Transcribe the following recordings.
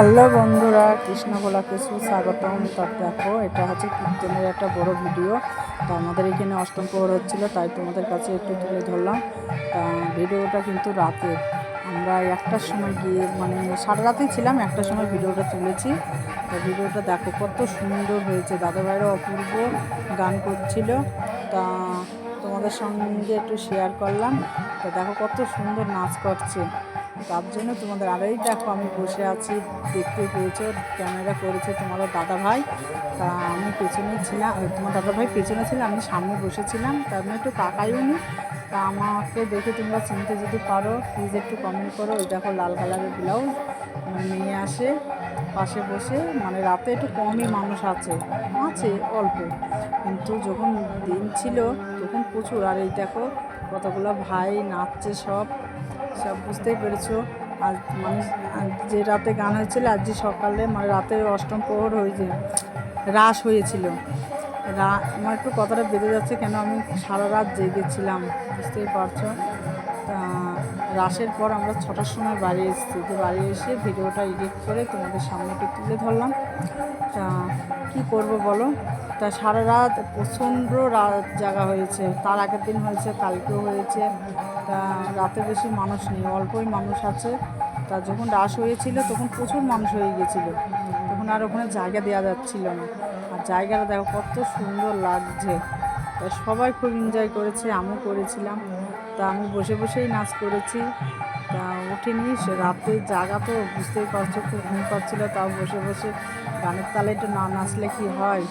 Hello বন্ধুরা কৃষ্ণগোলাকে সুস্বাগতম। তার দেখো, এটা হচ্ছে কীর্তনের একটা বড় ভিডিও। তো আমাদের এখানে অষ্টম প্রহর হচ্ছিল, তাই তোমাদের কাছে একটু তুলে ধরলাম। ভিডিওটা কিন্তু রাতে। আমরা একটার সময় গিয়ে মানে সারা রাতেই ছিলাম, একটার সময় ভিডিওটা তুলেছি। তা ভিডিওটা দেখো, কত সুন্দর হয়েছে। দাদাভাইরা অপূর্ব গান করছিল। তা তোমাদের সঙ্গে একটু শেয়ার করলাম। তো দেখো, কত সুন্দর নাচ করছে। তার জন্য তোমাদের আরেই দেখো আমি বসে আছি, দেখতে পেয়েছ, ক্যামেরা করেছে তোমাদের দাদা ভাই। তা আমি পেছনে ছিলাম তোমার দাদা ভাই পেছনে ছিল, আমি সামনে বসেছিলাম তার জন্য একটু তাকাইও নি। তা আমাকে দেখে তোমরা চিনতে যদি পারো প্লিজ একটু কমেন্ট করো। ওই দেখো লাল কালারের ব্লাউজ নিয়ে আসে, পাশে বসে মানে রাতে একটু কমই মানুষ আছে আছে অল্প। কিন্তু যখন দিন ছিল, তখন প্রচুর। আর এই দেখো কতগুলো ভাই নাচছে সব। সব বুঝতেই পেরেছ। আজ মানে আজ যে রাতে গান হয়েছিল, আজ যে সকালে মানে রাতে অষ্টম প্রহর হয়েছে রাস হয়েছিল। রা, আমার একটু কথাটা বেঁধে যাচ্ছে কেন? আমি সারা রাত জেগেছিলাম, বুঝতেই পারছ? তা রাসের পর আমরা ছটার সময় বাড়ি এসেছি। তো বাড়ি এসে ভিডিওটা এডিট করে তোমাদের সামনে একটু তুলে ধরলাম। তা কী করব বলো? তা সারা রাত প্রচণ্ড রাত জাগা হয়েছে। তার আগের দিন হয়েছে, কালকেও হয়েছে। তা রাতে বেশি মানুষ নেই, অল্পই মানুষ আছে। তা যখন রাস হয়েছিল তখন প্রচুর মানুষ হয়ে গেছিল তখন আর ওখানে জায়গা দেওয়া যাচ্ছিল না। আর জায়গাটা দেখো কত সুন্দর লাগছে। তা সবাই খুব এনজয় করেছে, আমিও করেছিলাম। তা আমি বসে বসেই নাচ করেছি। তা উঠিনি সে রাতে জাগা তো বুঝতেই পারছ খুব ঘুম পাচ্ছিলো, তাও বসে বসে গানের তালে একটু না নাচলে কি হয়?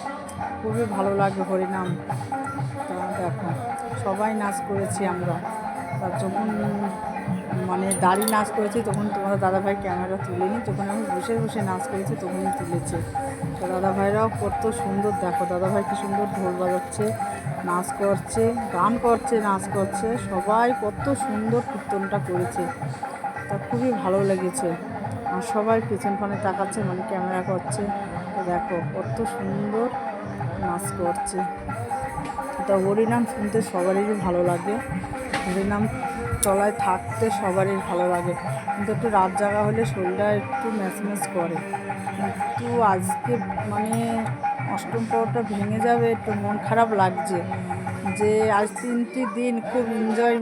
খুবই ভালো লাগে হরিনাম। তা দেখো, সবাই নাচ করেছি আমরা। যখন মানে দাঁড়িয়ে নাচ করেছি, তখন তোমাদের দাদাভাই ক্যামেরা তুলেনি। যখন আমি বসে বসে নাচ করেছি, তখনই তুলেছে। তো দাদাভাইরাও কত সুন্দর, দেখো দাদাভাই কি সুন্দর ঢোল বাজাচ্ছে, নাচ করছে, গান করছে, নাচ করছে। সবাই কত সুন্দর কীর্তনটা করেছে। তা খুবই ভালো লেগেছে। আর সবাই পেছন ফানে তাকাচ্ছে মানে ক্যামেরা করছে। তো দেখো কত সুন্দর নাচ করছে। তা হরিনাম শুনতে সবারই ভালো লাগে। হরিনাম চলায় থাকতে সবারই ভালো লাগে। কিন্তু একটু রাত জাগা হলে শরীরটা একটু ম্যাচ ম্যাচ করে। কিন্তু আজকে মানে অষ্টম পরটা ভেঙে যাবে, একটু মন খারাপ লাগছে যে আজ তিনটি দিন খুব এনজয়